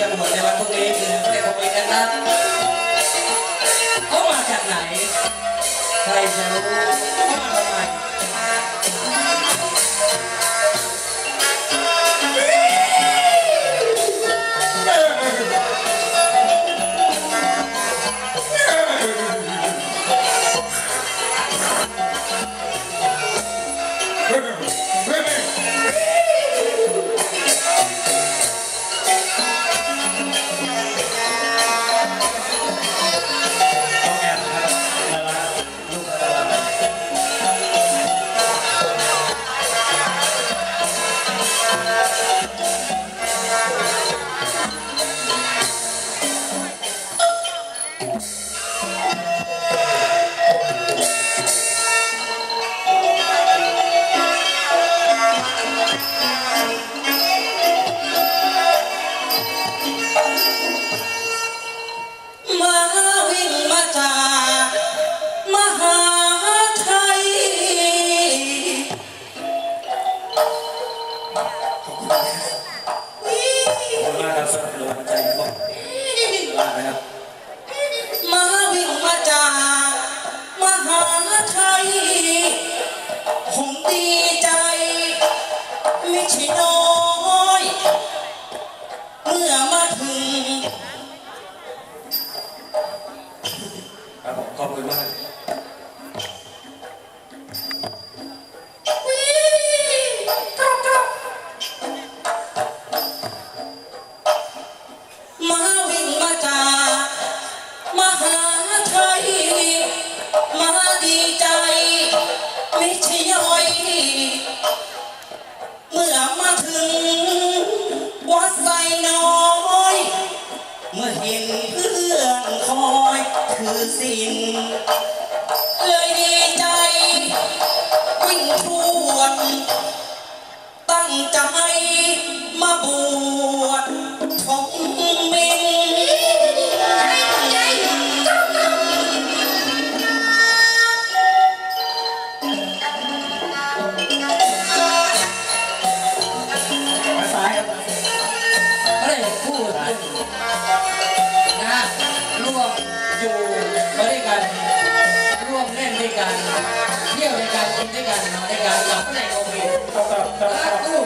จะบวชในวันพรุ่งนี้คือเทพบุตรกันนะเขามาจากไหน ใครจะรู้เขามาทำไม ขอบคุณมากครับสำหรับกำลังใจของลานะครับ มาวิ่งมาจากมหาไทยผมดีใจ ไม่ใช่น้อย เมื่อมาถึง ครับผมขอบคุณมาก เมื่อมาถึงวัดไซน้อย เมื่อเห็นเพื่อนคอยถือสินเลยดีใจ ด้วยกัน เที่ยวด้วยกันกินด้วยกันนอนด้วยกันหลับในโรงเรียนครับครับครับพคระรับตู้พระลา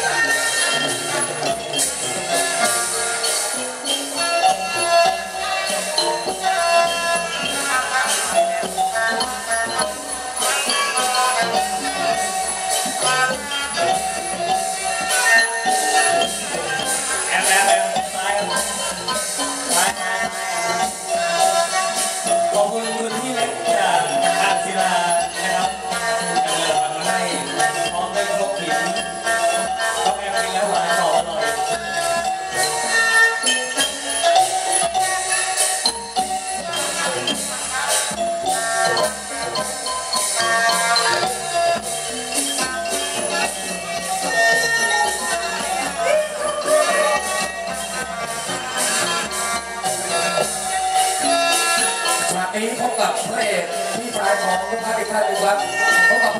แ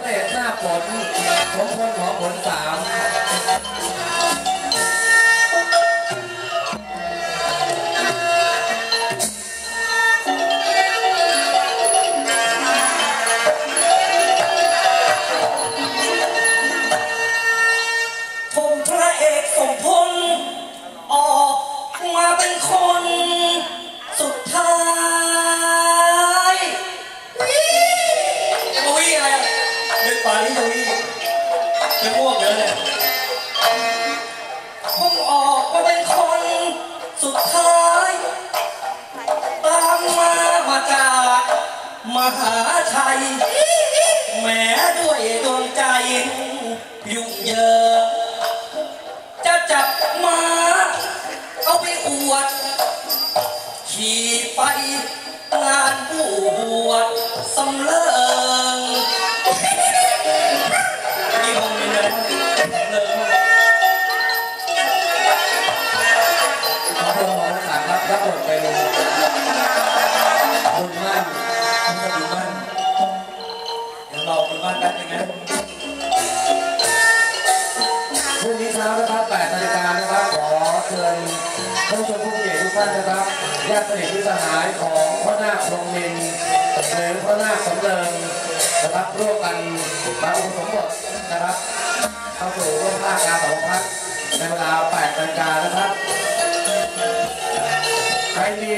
พบกับพรหน้าฝนของคนของผลสาม หาชัยแม้ด้วยดวงใจ ยุ่งเหยิงจะจับมาเอาไปอวด ขี่ไปงานบวชสำเริง ท่านนะครับญาติสนิทมิตรสหายของพ่อนาคพรหมินหรือพ่อนาคสำเริงนะครับร่วมกันมาอุปสมบทนะครับ เข้าสู่ร่วมภาคการสองพัฒน์ในเวลา8นาฬิกานะครับใครมี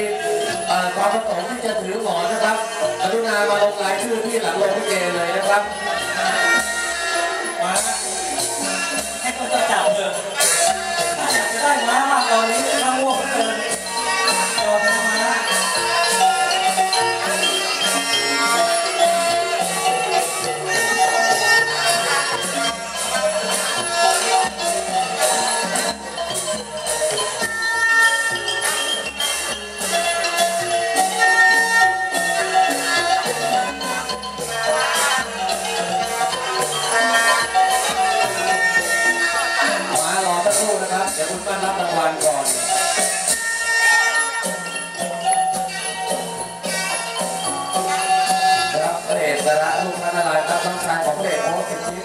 ความประสงค์ที่จะถือหมอนนะครับกรุณามาลงรายชื่อที่หลังโรงพิเกเลยนะครับ ดี๋ยวคุณป้ารับรางวัลก่อนรับพระเอกสาระลูกพระนารายณ์รับน้องชายของพระเอกโอ้สิทธิ